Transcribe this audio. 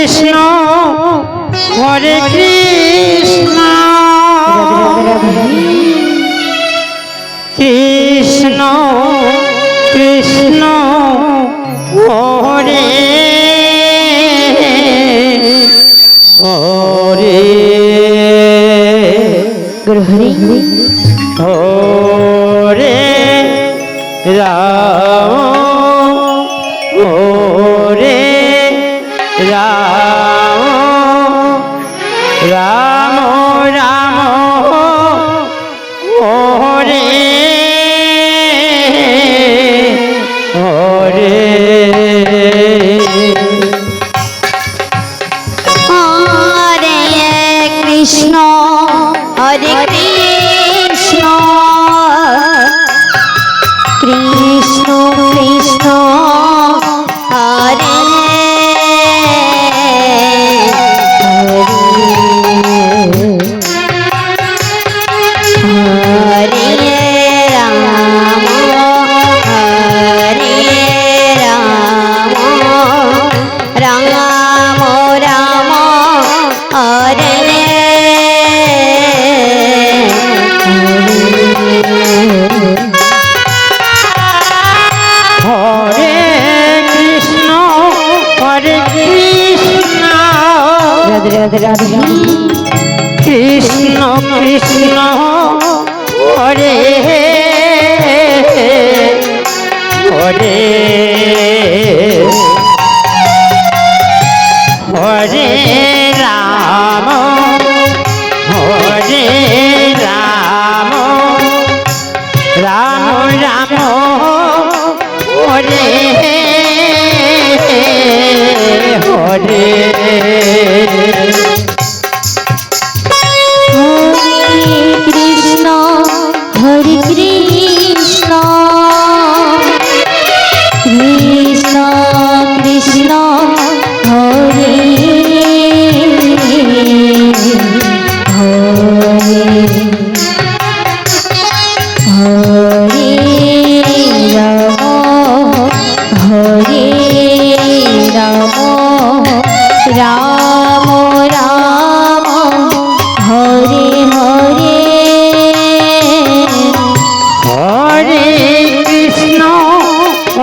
Krishna Hare Krishna. Krishna Krishna Hare Hare. Hare Hare Ram Hare Ram. Radhe Radhe Krishna Krishna Hare Hare Hare.